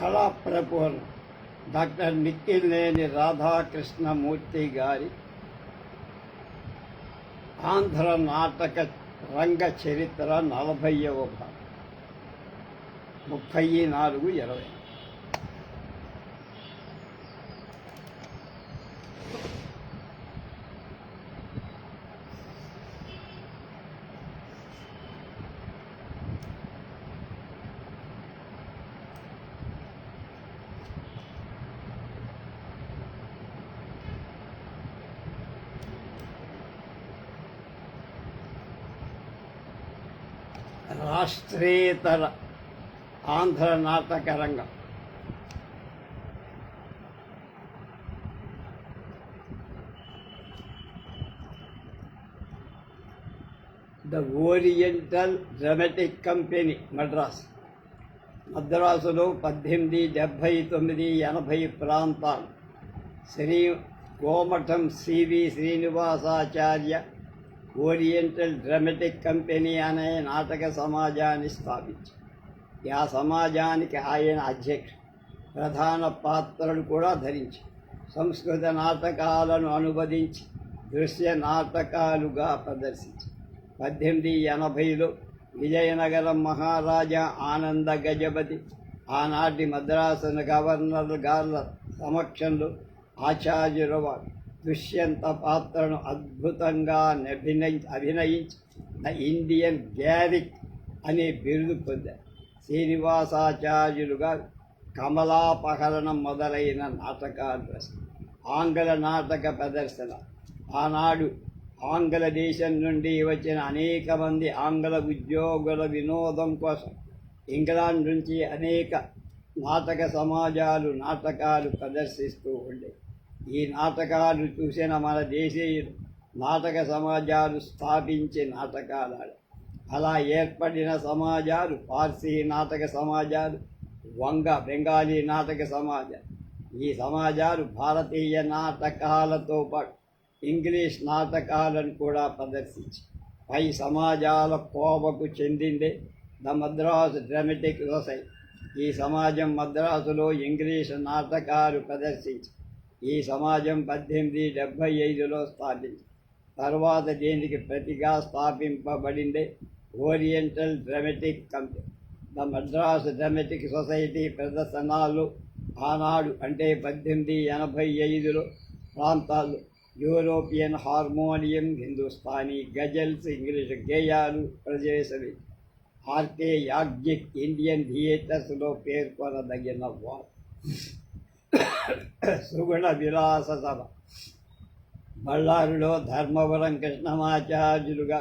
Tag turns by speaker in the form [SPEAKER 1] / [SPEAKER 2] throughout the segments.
[SPEAKER 1] కళా ప్రపూర్ణ డాక్టర్ నిక్కిలేని రాధాకృష్ణమూర్తి గారి ఆంధ్ర నాటక రంగ చరిత్ర నలభైవ భాగం. ముప్పై నాలుగు ఇరవై. శ్రీతర ఆంధ్ర నాటక రంగం. The oriental dramatic company Madras. మద్రాసులో పద్దెనిమిది డెబ్భై తొమ్మిది ఎనభై ప్రాంతాలు. Shri Gomatham C V Srinivasacharya oriental dramatic company అనే నాటక సమాజాన్ని స్థాపించారు ఆ సమాజానికి ఆయన అధ్యక్షుడు ప్రధాన పాత్రలు కూడా ధరించి సంస్కృత నాటకాలను అనువదించి దృశ్య నాటకాలుగా ప్రదర్శించి పద్దెనిమిది ఎనభైలో విజయనగరం మహారాజా ఆనంద గజపతి ఆనాటి మద్రాసు గవర్నర్ గార్ల సమక్షంలో ఆచార్యుల వారు దుష్యంత పాత్రను అద్భుతంగా అభినయి అభినయించి ద ఇండియన్ గ్యారిక్ అనే బిరుదు పొందారు శ్రీనివాసాచార్యులుగా కమలాపహరణం మొదలైన నాటకాలు ప్రశ్న ఆంగ్ల నాటక ప్రదర్శన. ఆనాడు ఆంగ్ల దేశం నుండి వచ్చిన అనేక మంది ఆంగ్ల ఉద్యోగుల వినోదం కోసం ఇంగ్లాండ్ నుంచి అనేక నాటక సమాజాలు నాటకాలు ప్రదర్శిస్తూ ఉండేవి. ఈ నాటకాలు చూసిన మన దేశీయులు నాటక సమాజాలు స్థాపించే నాటకాలు అలా ఏర్పడిన సమాజాలు పార్సీ నాటక సమాజాలు వంగ బెంగాలీ నాటక సమాజం ఈ సమాజాలు భారతీయ నాటకాలతో పాటు ఇంగ్లీష్ నాటకాలను కూడా ప్రదర్శించి పై సమాజాల కోవకు చెందిందే ద మద్రాసు డ్రామాటిక్ సొసైటీ ఈ సమాజం మద్రాసులో ఇంగ్లీష్ నాటకాలు ప్రదర్శించి ఈ సమాజం పద్దెనిమిది డెబ్భై ఐదులో స్థాపించి తర్వాత దీనికి ప్రతిగా స్థాపింపబడింది oriental dramatic company the Madras dramatic society ప్రదర్శనాలు ఆనాడు అంటే పద్దెనిమిది ఎనభై ఐదులో ప్రాంతాలు European harmonium Hindustani ghazals English గేయాలు ప్రవేశమే ఆర్కే యాగ్జిక్ ఇండియన్ థియేటర్స్లో పేర్కొనదగిన వారు. సుగుణ విలాస సభ బళ్ళారులో ధర్మవరం కృష్ణమాచార్యులుగా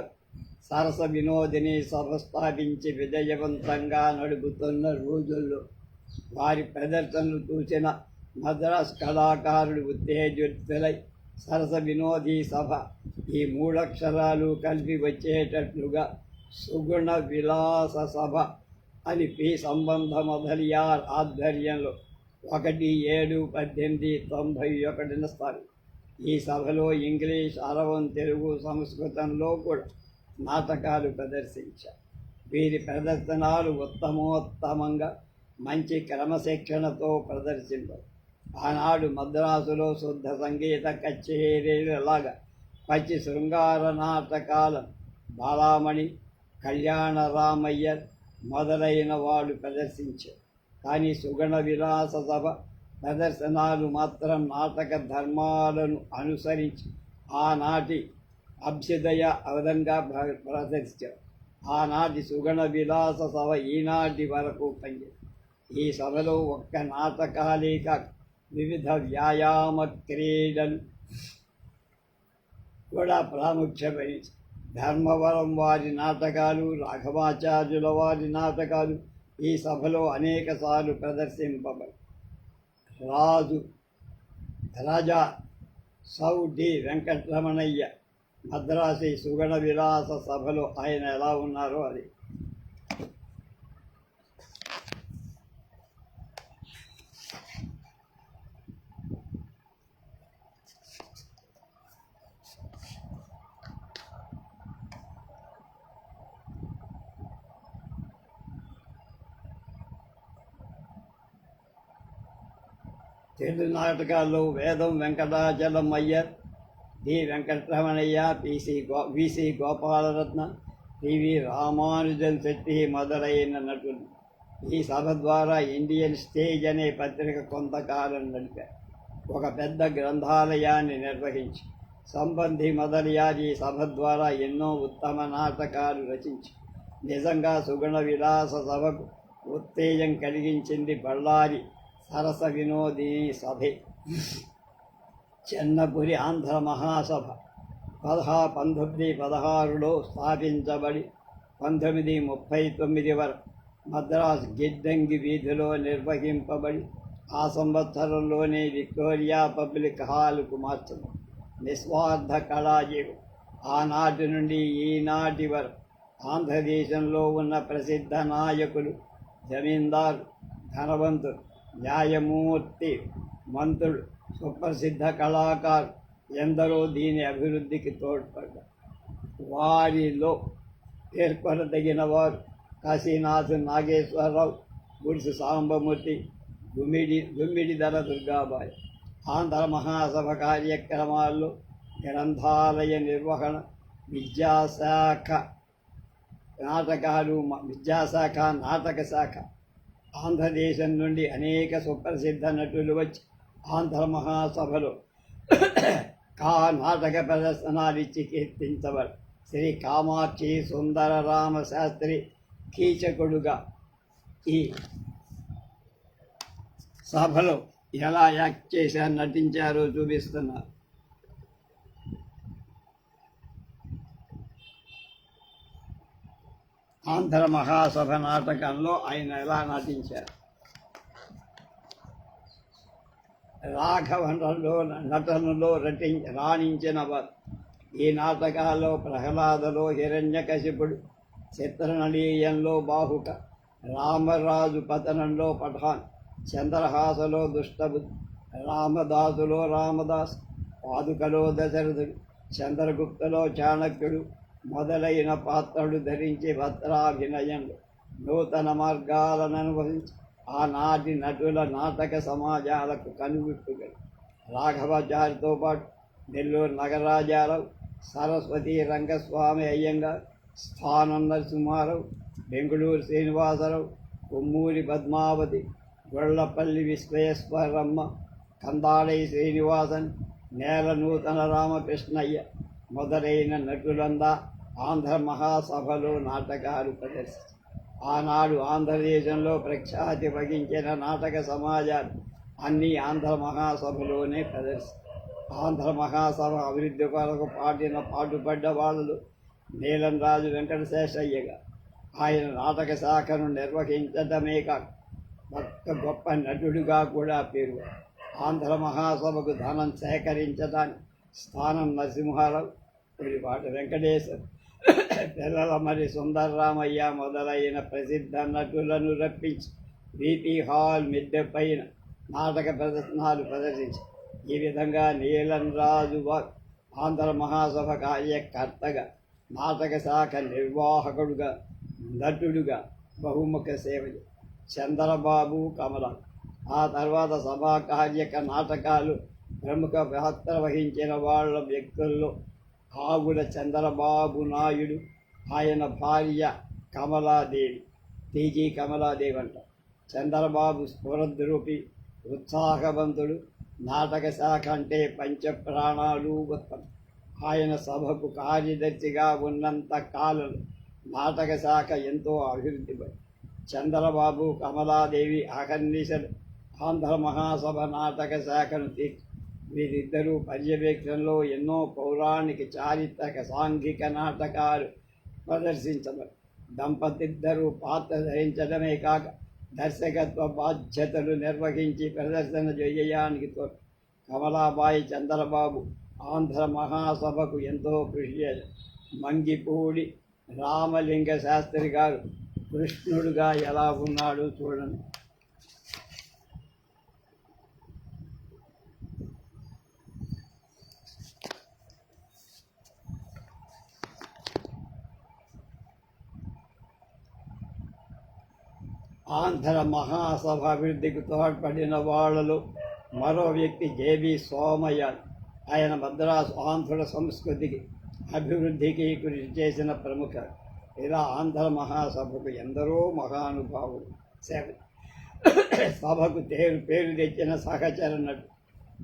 [SPEAKER 1] సరస వినోదిని సభ స్థాపించి విజయవంతంగా నడుపుతున్న రోజుల్లో వారి ప్రదర్శనలు చూసిన మద్రాస్ కళాకారులు ఉత్తేజితులై సరస వినోదీ సభ ఈ మూడక్షరాలు కలిపి వచ్చేటట్లుగా సుగుణ విలాస సభ అని పి సంబంధ మొదలియార్ ఆధ్వర్యంలో ఒకటి ఏడు పద్దెనిమిది తొంభై ఒకటిన స్థానం ఈ సభలో ఇంగ్లీష్ అరవం తెలుగు సంస్కృతంలో కూడా నాటకాలు ప్రదర్శించారు. వీరి ప్రదర్శనలు ఉత్తమోత్తమంగా మంచి క్రమశిక్షణతో ప్రదర్శించారు ఆనాడు మద్రాసులో శుద్ధ సంగీత కచేరీలలాగా పచ్చి శృంగార నాటకాల బాలామణి కళ్యాణరామయ్యర్ మొదలైన వాళ్ళు ప్రదర్శించారు. కానీ సుగణ విలాస సభ ప్రదర్శనాలు మాత్రం నాటక ధర్మాలను అనుసరించి ఆనాటి అభ్యుదయ అవధంగా ప్ర- ప్రదర్శించారు. ఆనాటి సుగణ విలాస సభ ఈనాటి వరకు పనిచేది ఈ సభలో ఒక్క నాటకాలే కాక వివిధ వ్యాయామ క్రీడలు కూడా ప్రాముఖ్యమైన ధర్మవరం వారి నాటకాలు రాఘవాచార్యుల వారి నాటకాలు ఈ సభలో అనేక సార్లు ప్రదర్శింపబడి రాజు రాజా సౌ డి వెంకటరమణయ్య మద్రాసి సుగణ విలాస సభలో ఆయన ఎలా ఉన్నారో అది. తెలుగు నాటకాల్లో Vedam Venkatachalam Iyer D Venkataramanaiah P C go V C Gopalaratna P V Ramanujan Setty మొదలైన నటులు ఈ సభ ద్వారా ఇండియన్ స్టేజ్ అనే పత్రిక కొంతకాలం నడిపారు ఒక పెద్ద గ్రంథాలయాన్ని నిర్వహించి సంబంధి మొదలయాది ఈ సభ ద్వారా ఎన్నో ఉత్తమ నాటకాలు రచించి నిజంగా సుగుణ విలాస సభకు ఉత్తేజం కలిగించింది బళ్ళారి సరస వినోదీ సభే చెన్నపురి ఆంధ్ర మహాసభ. పదహా పంతొమ్మిది పదహారులో స్థాపించబడి పంతొమ్మిది ముప్పై తొమ్మిది వరకు మద్రాస్ గిడ్డంగి వీధిలో నిర్వహింపబడి ఆ సంవత్సరంలోనే విక్టోరియా పబ్లిక్ హాల్కు మార్చడం నిస్వార్థ కళాజీవు. ఆనాటి నుండి ఈనాటి వరకు ఆంధ్రదేశంలో ఉన్న ప్రసిద్ధ నాయకులు జమీందారు ధనవంతులు న్యాయమూర్తి మంత్రులు సుప్రసిద్ధ కళాకారు ఎందరో దీని అభివృద్ధికి తోడ్పడ్డారు. వారిలో పేర్కొనదగిన వారు కాశీనాథ్ నాగేశ్వరరావు గుడిసి సాంబమూర్తి గుమ్మిడి దుమ్మిడిధర దుర్గాబాయి. ఆంధ్ర మహాసభ కార్యక్రమాల్లో గ్రంథాలయ నిర్వహణ విద్యాశాఖ నాటకాలు మ- విద్యాశాఖ నాటక శాఖ ఆంధ్రదేశం నుండి అనేక సుప్రసిద్ధ నటులు వచ్చి ఆంధ్ర మహాసభలో కా నాటక ప్రదర్శనాలిచ్చి కీర్తించబడు శ్రీ కామాక్షి సుందర రామశాస్త్రి కీచకుడుగా ఈ సభలో ఎలా యాక్ట్ చేశారు నటించారో చూపిస్తున్నారు. ఆంధ్ర మహాసభ నాటకంలో ఆయన ఎలా నటించారు? రాఘవనలో నటనలో రటి రాణించిన వారు ఈ నాటకాల్లో ప్రహ్లాదలో హిరణ్యకశిపుడు చిత్రనళీయంలో బాహుక రామరాజు పతనంలో పఠాన్ చంద్రహాసలో దుష్టబుద్ధి రామదాసులో రామదాస్ పాదుకలో దశరథుడు చంద్రగుప్తలో చాణక్యుడు మొదలైన పాత్రలు ధరించి భద్రాభినయంలో నూతన మార్గాలను అనుభవించి ఆనాటి నటుల నాటక సమాజాలకు కనువిప్పుగా రాఘవాచారితో పాటు నెల్లూరు నగరాజారావు సరస్వతి రంగస్వామి అయ్యంగా స్థానం నరసింహారావు బెంగుళూరు శ్రీనివాసరావు కొమ్మూరి పద్మావతి గొళ్ళపల్లి విశ్వేశ్వరమ్మ కందాళై శ్రీనివాసన్ నేల నూతన రామకృష్ణయ్య మొదలైన నటులందా ఆంధ్ర మహాసభలో నాటకాలు ప్రదర్శించారు. ఆనాడు ఆంధ్రదేశంలో ప్రఖ్యాతి వహించిన నాటక సమాజాలు అన్నీ ఆంధ్ర మహాసభలోనే ప్రదర్శించారు. ఆంధ్ర మహాసభ అభివృద్ధి కొరకు పాటిన పాటుపడ్డ వాళ్ళు నీలం రాజు వెంకటశేషయ్యగా ఆయన నాటక శాఖను నిర్వహించడమే కాక ఒక్క గొప్ప నటుడిగా కూడా పేరు ఆంధ్ర మహాసభకు ధనం సేకరించడానికి స్థానం నరసింహారావు పులిపాటి వెంకటేశ్వర్ పిల్లల మరి సుందరరామయ్య మొదలైన ప్రసిద్ధ నటులను రప్పించి వీపీ హాల్ మిద్దె పైన నాటక ప్రదర్శనలు ప్రదర్శించి ఈ విధంగా నీలం రాజు ఆంధ్ర మహాసభ కార్యకర్తగా నాటక శాఖ నిర్వాహకుడుగా నటుడుగా బహుముఖ సేవ చంద్రబాబు కమల. ఆ తర్వాత సభా కార్యక నాటకాలు ప్రముఖ పాత్ర వహించిన వాళ్ళ వ్యక్తుల్లో ఆవుల చంద్రబాబు నాయుడు ఆయన భార్య కమలాదేవి టీజీ కమలాదేవి అంట. చంద్రబాబు స్ఫురద్రూపి ఉత్సాహవంతుడు నాటక శాఖ అంటే పంచప్రాణాలు ఉత్పత్తి ఉత్తమం. ఆయన సభకు కార్యదర్శిగా ఉన్నంత కాలం నాటక శాఖ ఎంతో అభివృద్ధి చంద్రబాబు కమలాదేవి అహర్నిశలు ఆంధ్ర మహాసభ నాటక శాఖను తీర్చి వీరిద్దరూ పర్యవేక్షణలో ఎన్నో పౌరాణిక చారిత్రక సాంఘిక నాటకాలు ప్రదర్శించడం దంపతిద్దరూ పాత్ర ధరించడమే కాక దర్శకత్వ బాధ్యతలు నిర్వహించి ప్రదర్శన చేయడానికి కమలాబాయి చంద్రబాబు ఆంధ్ర మహాసభకు ఎంతో కృషి చేశారు. మంగిపూడి రామలింగ శాస్త్రి గారు కృష్ణుడుగా ఎలా ఉన్నాడో చూడండి. ఆంధ్ర మహాసభ అభివృద్ధికి తోడ్పడిన వాళ్ళలో మరో వ్యక్తి జేబి సోమయ్య. ఆయన మద్రాసు ఆంధ్రుల సంస్కృతికి అభివృద్ధికి కృషి చేసిన ప్రముఖ. ఇలా ఆంధ్ర మహాసభకు ఎందరో మహానుభావులు సేవ సభకు పేరు పేరు తెచ్చిన సహచర నటు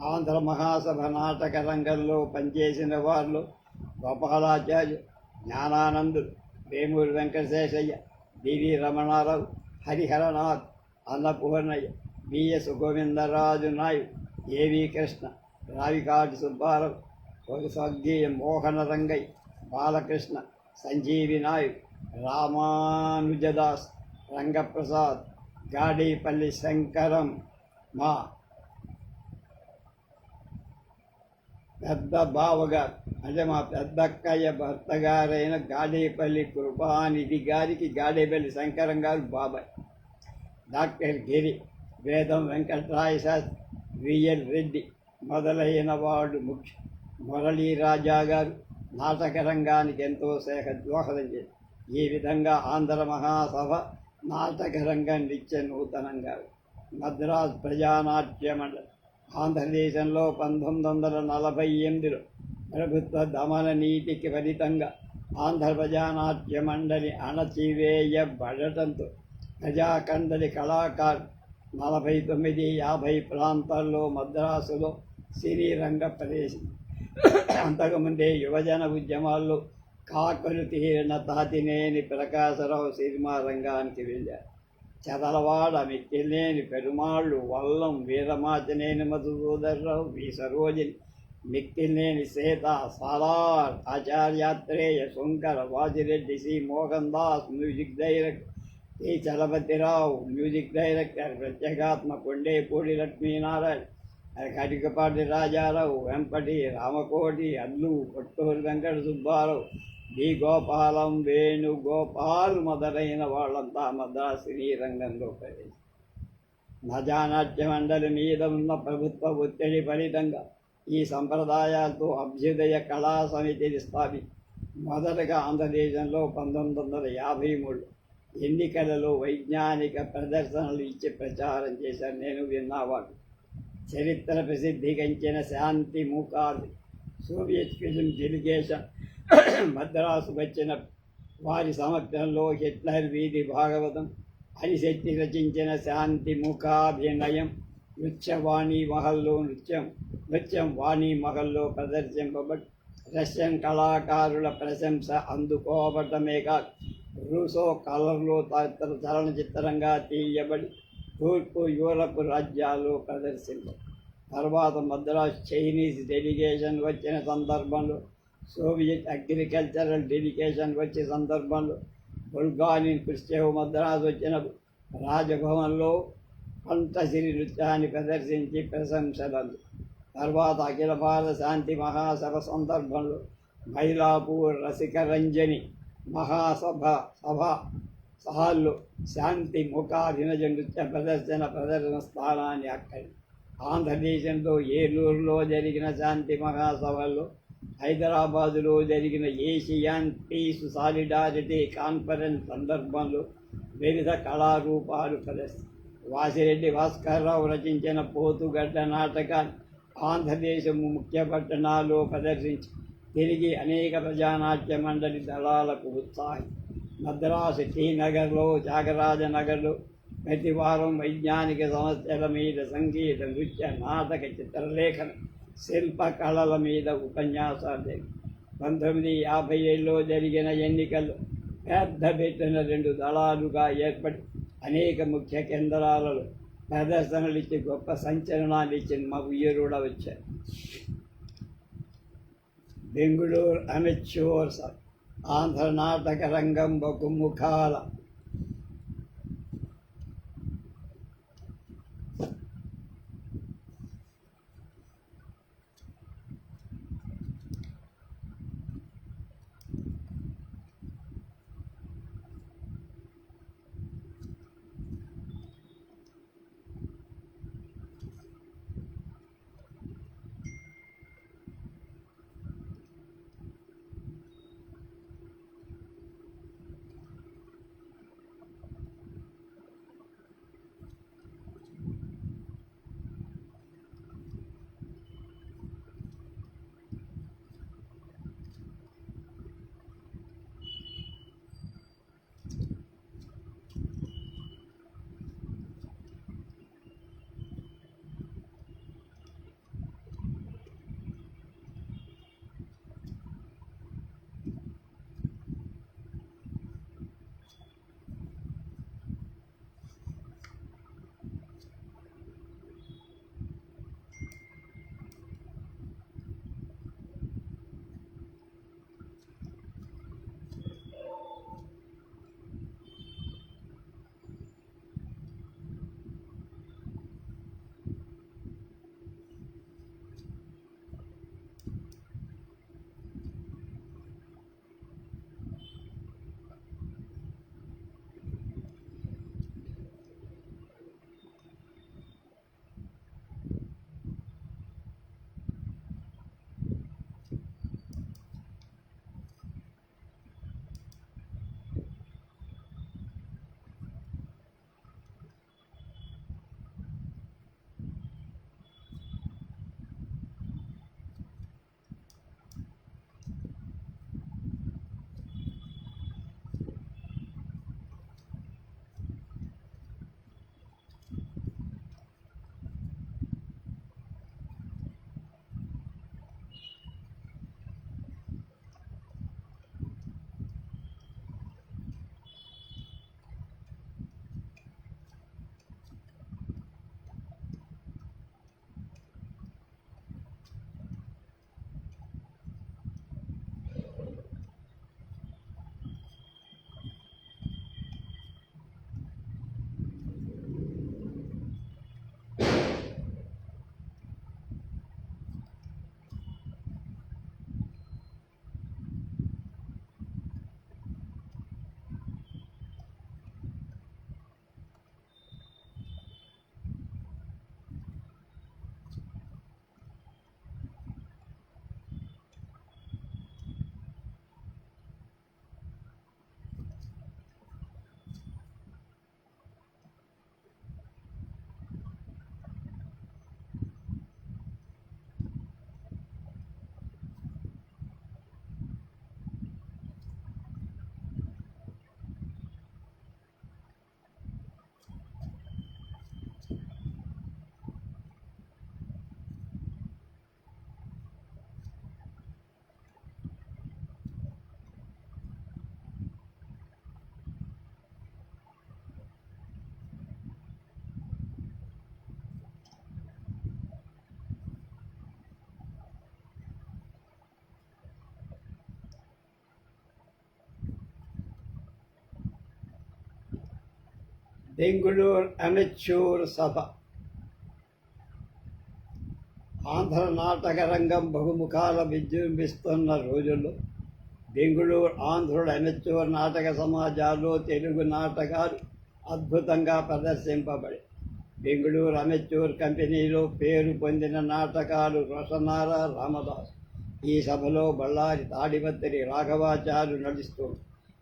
[SPEAKER 1] ఆంధ్ర మహాసభ నాటక రంగంలో పనిచేసిన వాళ్ళు Gopalacharya జ్ఞానానందుడు Vemuri Venkataseshaiah B V Ramana Rao Hariharanath Annapurnaiah B S Govindaraju Naidu A V Krishna Ravikati Subbarao స్వర్గీయ మోహన రంగయ్య బాలకృష్ణ సంజీవి నాయుడు రామానుజదాస్ రంగప్రసాద్ గాడీపల్లి శంకరం మా పెద్ద బావగారు అంటే మా పెద్దక్కయ్య భర్త గారైన గాడేపల్లి కృపానిధి గారికి గాడేపల్లి శంకరం గారు బాబాయ్. డాక్టర్ గిరి వేదం వెంకటరాయ శాస్త్రి విఎల్ రెడ్డి మొదలైన వాడు ముఖ్య మురళీ రాజా గారు నాటక రంగానికి ఎంతో సేహ దోహదం చేసి ఈ విధంగా ఆంధ్ర మహాసభ నాటక రంగం నిత్య నూతనంగా మద్రాస్ ప్రజానాట్య మండలి ఆంధ్రదేశంలో పంతొమ్మిది వందల నలభై ఎనిమిదిలో ప్రభుత్వ దమన నీతికి ఫలితంగా ఆంధ్ర ప్రజానాట్య మండలి అణచివేయబడటంతో ప్రజాకండలి కళాకారు నలభై తొమ్మిది యాభై ప్రాంతాల్లో మద్రాసులో సినీ ప్రవేశం. అంతకుముందే యువజన ఉద్యమాల్లో కాకలు తీరిన తాతినేని ప్రకాశరావు సినిమా రంగానికి వెళ్ళారు. Chadalavada Mikkilineni Perumallu Vallam Veeramachaneni Madhusudan Rao V. Sarojini Mikkilineni Seetha Salar Acharya Atreya Shankara Vajireddy C. Mohan Das music director T. Chalapathi Rao music director Pratyagatma Kondepudi Lakshminarayana Katikapati Raja Rao Vempati Ramakoti Allu Kotturu Venkata Subba Rao D Gopalam Venugopal మొదలైన వాళ్ళంతా మద్రాసు సినీ రంగంలో ప్రవేశం. నజానాట్య మండలి మీద ఉన్న ప్రభుత్వ ఒత్తిడి ఫలితంగా ఈ సంప్రదాయాలతో అభ్యుదయ కళా సమితిని స్థాపి మొదటగా ఆంధ్రదేశంలో పంతొమ్మిది వందల యాభై మూడు ఎన్నికలలో వైజ్ఞానిక ప్రదర్శనలు ఇచ్చి ప్రచారం చేశాను నేను విన్నావాడు. చరిత్ర ప్రసిద్ధిగంచిన శాంతి మూకాది సోవియట్ ఫిలిం డెలిగేషన్ మద్రాసు వచ్చిన వారి సమగ్రంలో హిట్లర్ వీధి భాగవతం అనిశక్తి రచించిన శాంతి ముఖాభినయం నృత్యవాణి మహల్లో నృత్యం నృత్యం వాణి మహల్లో ప్రదర్శింపబడి రష్యన్ కళాకారుల ప్రశంస అందుకోవటమే కాదు రూసో కలర్లో తదితర చలనచిత్రంగా తీయబడి తూర్పు యూరప్ రాజ్యాల్లో ప్రదర్శింప తర్వాత మద్రాస్ చైనీస్ డెలిగేషన్ వచ్చిన సందర్భంలో సోవియట్ అగ్రికల్చరల్ డెడికేషన్ వచ్చే సందర్భంలో బుల్గానియన్ క్రిస్టేవ్ మద్రాసు వచ్చిన రాజభవన్లో పంటసిరి నృత్యాన్ని ప్రదర్శించి ప్రశంసలు తర్వాత అఖిల భారత శాంతి మహాసభ సందర్భంలో మైలాపూర్ రసిక రంజని మహాసభ సభ సహాల్లో శాంతి ముఖాభినజ నృత్య ప్రదర్శన ప్రదర్శన స్థానాన్ని అక్కడి ఆంధ్రదేశంలో ఏలూరులో జరిగిన శాంతి మహాసభల్లో హైదరాబాదులో జరిగిన ఏషియన్ పీస్ సాలిడారిటీ కాన్ఫరెన్స్ సందర్భంలో వివిధ కళారూపాలు ప్రదర్శి వాసిరెడ్డి భాస్కర్రావు రచించిన పోతుగడ్డ నాటకాన్ని ఆంధ్రదేశం ముఖ్య పట్టణాల్లో ప్రదర్శించి తిరిగి అనేక ప్రజానాట్య మండలి దళాలకు ఉత్సాహం మద్రాసు టీ నగర్లో త్యాగరాజ ప్రతి వారం వైజ్ఞానిక సమస్యల మీద సంగీత నృత్య నాటక చిత్రలేఖనం శిల్పకళల మీద ఉపన్యాసాలు. పంతొమ్మిది యాభై ఏళ్ళలో జరిగిన ఎన్నికల్లో పెద్ద పెట్టిన రెండు దళాలుగా ఏర్పడి అనేక ముఖ్య కేంద్రాలలో ప్రదర్శనలు ఇచ్చి గొప్ప సంచలనాలు ఇచ్చిన మా ఉయ్యూరుడ వచ్చారు. బెంగళూరు బెంగుళూరు అమెచ్యూర్స్ ఆంధ్ర నాటక రంగం బహుముఖాల బెంగుళూరు అమెచ్యూర్ సభ ఆంధ్ర నాటక రంగం బహుముఖాల విజృంభిస్తున్న రోజుల్లో బెంగుళూరు ఆంధ్రుడు అమెచ్యూర్ నాటక సమాజాల్లో తెలుగు నాటకాలు అద్భుతంగా ప్రదర్శింపబడి బెంగుళూరు అమెచ్యూర్ కంపెనీలో పేరు పొందిన నాటకాలు రసనార రామదాస్ ఈ సభలో బళ్ళారి తాడిపత్రి రాఘవాచారు నడుస్తుంది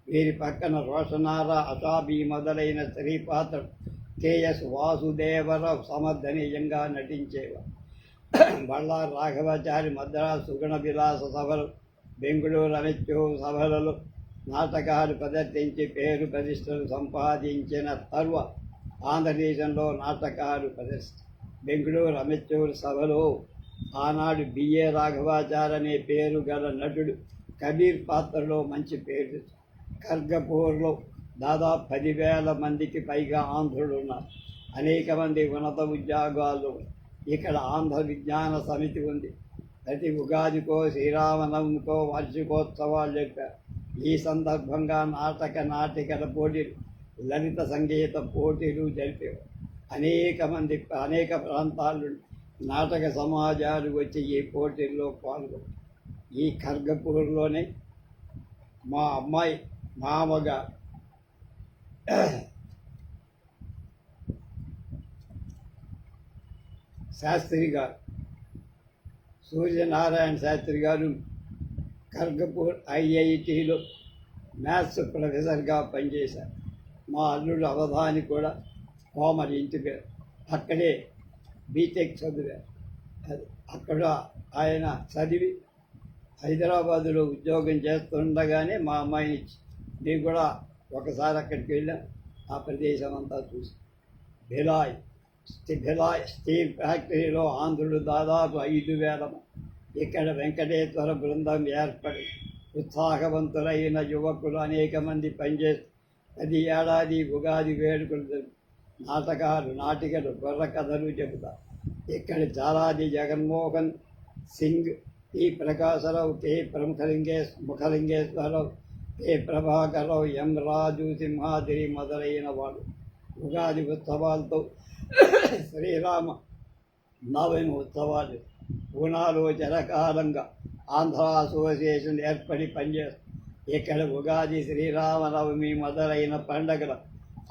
[SPEAKER 1] వీరి పక్కన రోషనార అసాబి మొదలైన శ్రీపాత్ర కేఎస్ వాసుదేవరావు సమర్థనీయంగా నటించేవారు. బళ్ళారి రాఘవాచారి మద్రాసు సుగుణ విలాస సభలు బెంగుళూరు అనిత్యో సభలలో నాటకాలు ప్రదర్శించి పేరు ప్రతిష్టలు సంపాదించిన తర్వ ఆంధ్రదేశంలో నాటకాలు ప్రదర్శి బెంగళూరు అమెత్యూరు సభలో ఆనాడు బిఏ రాఘవాచారి అనే పేరు గల నటుడు కబీర్ పాత్రలో మంచి పేరు ఖర్గపూర్లో దాదాపు పదివేల మందికి పైగా ఆంధ్రులు ఉన్నారు. అనేక మంది ఉన్నత ఉద్యోగాలు ఇక్కడ ఆంధ్ర విజ్ఞాన సమితి ఉంది. ప్రతి ఉగాదికో శ్రీరామనవమికో వార్షికోత్సవాలు చెప్పారు. ఈ సందర్భంగా నాటక నాటికల పోటీలు లలిత సంగీత పోటీలు జరిపేవారు. అనేక మంది అనేక ప్రాంతాలు నాటక సమాజాలు వచ్చి ఈ పోటీల్లో పాల్గొన్నారు. ఈ ఖర్గపూర్లోనే మా అమ్మాయి మామగా శాస్త్రి గారు. సూర్యనారాయణ శాస్త్రి గారు ఖర్గపూర్ ఐఐటిలో మ్యాథ్స్ ప్రొఫెసర్గా పనిచేశారు. మా అల్లుడు అవధాని కూడా కోమరి ఇంటి పేరు అక్కడే బీటెక్ చదివారు. అది అక్కడ ఆయన చదివి హైదరాబాదులో ఉద్యోగం చేస్తుండగానే మా అమ్మాయిని ఇచ్చి నేను కూడా ఒకసారి అక్కడికి వెళ్ళాం. ఆ ప్రదేశం అంతా చూసి భిలాయ్ స్టీ- భిలాయ్ స్టీల్ ఫ్యాక్టరీలో ఆంధ్రులు దాదాపు ఐదు వేల ఇక్కడ వెంకటేశ్వర బృందం ఏర్పడి ఉత్సాహవంతులైన యువకులు అనేక మంది పనిచేస్తూ ప్రతి ఏడాది ఉగాది వేడుకలు నాటకాలు నాటికలు బుర్ర కథలు చెబుతారు. ఇక్కడ చాలాది జగన్మోహన్ సింగ్ ఈ ప్రకాశరావు కె ప్రముఖలింగే ముఖలింగేశ్వరరావు కె ప్రభాకరరావు ఎం రాజు సింహాద్రి మొదలైన వాడు. ఉగాది ఉత్సవాలతో శ్రీరామ నవమి ఉత్సవాలు పూనాలో చిరకాలంగా ఆంధ్ర అసోసియేషన్ ఏర్పడి పనిచేస్తుంది ఇక్కడ ఉగాది శ్రీరామనవమి మొదలైన పండగల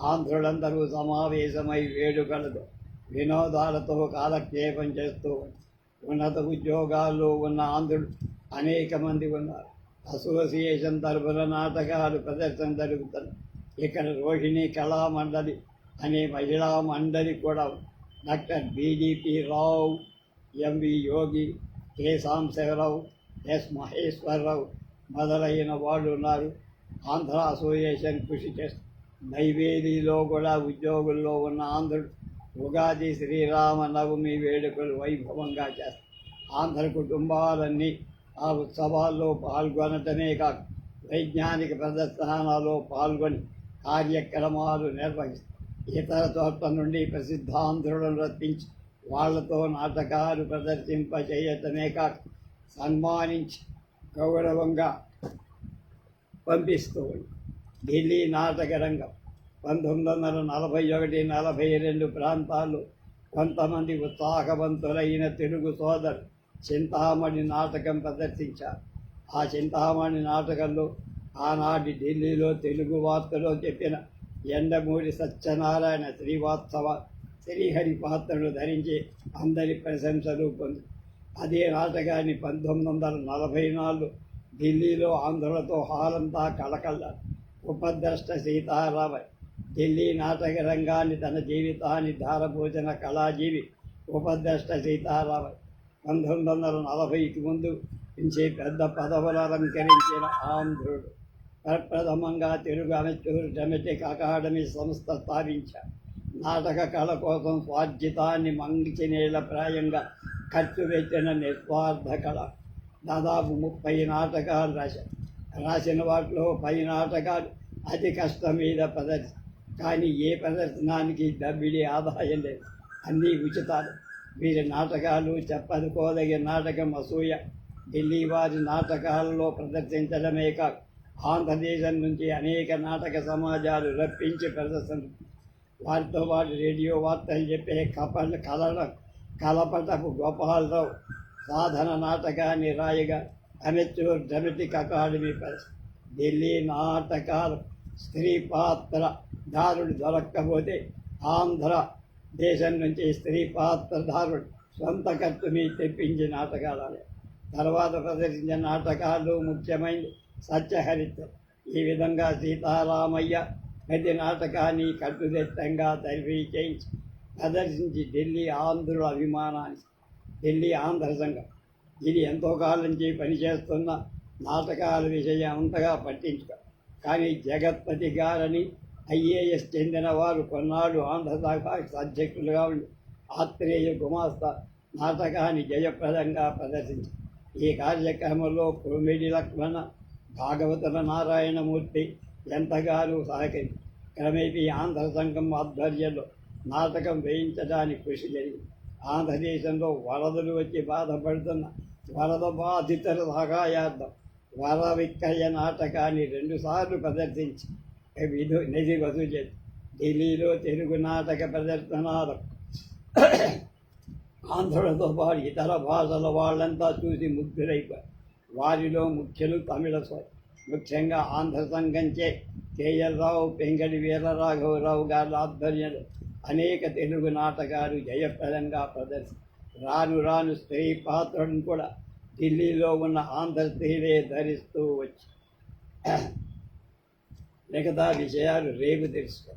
[SPEAKER 1] ఆంధ్రులందరూ సమావేశమై వేడుకలతో వినోదాలతో కాలక్షేపం చేస్తూ ఉన్నత ఉద్యోగాల్లో ఉన్న ఆంధ్రులు అనేక మంది ఉన్నారు. అసోసియేషన్ తరఫున నాటకాలు ప్రదర్శన జరుగుతున్నాయి ఇక్కడ రోహిణి కళా మండలి అనే మహిళా మండలి కూడా doctor B D P Rao M V Yogi K Sambasiva Rao S Maheswara Rao మొదలైన వాళ్ళు ఉన్నారు. ఆంధ్ర అసోసియేషన్ కృషి చేస్తారు నైవేదిలో కూడా ఉద్యోగుల్లో ఉన్న ఆంధ్రుడు ఉగాది శ్రీరామ నవమి వేడుకలు వైభవంగా చేస్తారు. ఆంధ్ర కుటుంబాలన్నీ ఆ ఉత్సవాల్లో పాల్గొనటమే కాక వైజ్ఞానిక ప్రదర్శనలో పాల్గొని కార్యక్రమాలు నిర్వహిస్తారు. ఇతర చోట్ల నుండి ప్రసిద్ధాంధ్రులను రప్పించి వాళ్ళతో నాటకాలు ప్రదర్శింప చేయటమే కాక సన్మానించి గౌరవంగా పంపిస్తూ ఢిల్లీ నాటక రంగం. పంతొమ్మిది వందల నలభై ఒకటి నలభై రెండు ప్రాంతాల్లో కొంతమంది ఉత్సాహవంతులైన తెలుగు సోదరు చింతామణి నాటకం ప్రదర్శించారు. ఆ చింతామణి నాటకంలో ఆనాటి ఢిల్లీలో తెలుగు వార్తలో చెప్పిన ఎండమూరి సత్యనారాయణ శ్రీవాత్సవ శ్రీహరి పాత్రలు ధరించి అందరి ప్రశంసలు పొంది అదే నాటకాన్ని పంతొమ్మిది వందల నలభై నాలుగు ఢిల్లీలో ఆంధ్రులతో హాలంతా కళకళ్ళ ఉపద్రష్ట సీతారామయ్య. ఢిల్లీ నాటక రంగాన్ని తన జీవితాన్ని ధారపోసిన కళాజీవి ఉపద్రష్ట సీతారామయ్య. పంతొమ్మిది వందల నలభైకి ముందు నుంచి పెద్ద పదవులు అలంకరించిన ఆంధ్రుడు ప్రప్రథమంగా తెలుగు అమెచ్యూర్ డ్రమటిక్ అకాడమీ సంస్థ స్థాపించారు నాటక కళ కోసం స్వార్జితాన్ని మంచినీళ్ళ ప్రాయంగా ఖర్చు పెట్టిన నిస్వార్థ కళ దాదాపు ముప్పై నాటకాలు రాశారు రాసిన వాటిలో పై నాటకాలు అతి కష్టం మీద ప్రదర్శన కానీ ఏ ప్రదర్శనానికి డబ్బిడి ఆదాయం లేదు అన్నీ ఉచితాలు వీరి నాటకాలు చెప్పదుకోదగిన నాటకం అసూయ. ఢిల్లీ వారి నాటకాలలో ప్రదర్శించడమే కాక ఆంధ్రదేశం నుంచి అనేక నాటక సమాజాలు రప్పించి ప్రదర్శన వారితో పాటు రేడియో వార్తలు చెప్పే కపల కలల కలపటపు గోపాలరావు సాధన నాటకాన్ని రాయగా అమెచ్యూర్ డ్రమటిక్ అకాడమీ ఢిల్లీ నాటకాలు స్త్రీ పాత్ర దారుడు దొరక్కపోతే ఆంధ్ర దేశం నుంచి స్త్రీ పాత్రధారుడు సొంత ఖర్చుని తెప్పించి నాటకాలు తర్వాత ప్రదర్శించిన నాటకాలు ముఖ్యమైనది సత్యహరిత ఈ విధంగా సీతారామయ్య ప్రతి నాటకాన్ని కట్టుదిట్టంగా తరిఫీ చేయించి ప్రదర్శించి ఢిల్లీ ఆంధ్రుల అభిమానాన్ని ఢిల్లీ ఆంధ్ర సంఘం. ఇది ఎంతో కాలం నుంచి పనిచేస్తున్న నాటకాల విషయం అంతగా పట్టించుకో. కానీ జగత్పతి గారని ఐఏఎస్ చెందిన వారు కొన్నాళ్ళు ఆంధ్ర శాఖ అధ్యక్షులుగా ఉండి ఆత్రేయ గుమాస్తా నాటకాన్ని జయప్రదంగా ప్రదర్శించారు. ఈ కార్యక్రమంలో కోమిడి లక్ష్మణ భాగవతుల నారాయణమూర్తి ఎంతగానో సహకరి క్రమేపీ ఆంధ్ర సంఘం ఆధ్వర్యంలో నాటకం వేయించడానికి కృషి జరిగింది. ఆంధ్రదేశంలో వరదలు వచ్చి బాధపడుతున్న వరద బాధితుల సహాయార్థం వర విక్రయ నాటకాన్ని రెండుసార్లు ప్రదర్శించి విధు నిధి వసూలు ఢిల్లీలో తెలుగు నాటక ప్రదర్శనాలు ఆంధ్రులతో పాటు ఇతర భాషల వాళ్ళంతా చూసి ముగ్ధులైపోయారు. వారిలో ముఖ్యులు తమిళ స్వ- ముఖ్యంగా ఆంధ్ర సంఘంచే కేఎల్రావు రావు వీరరాఘవరావు గారి ఆధ్వర్యంలో అనేక తెలుగు నాటకాలు జయప్రదంగా ప్రదర్శి రాను రాను స్త్రీ పాత్రను కూడా ఢిల్లీలో ఉన్న ఆంధ్ర స్త్రీలే ధరిస్తూ వచ్చి మిగతా విషయాలు రేపు తెలుసుకో.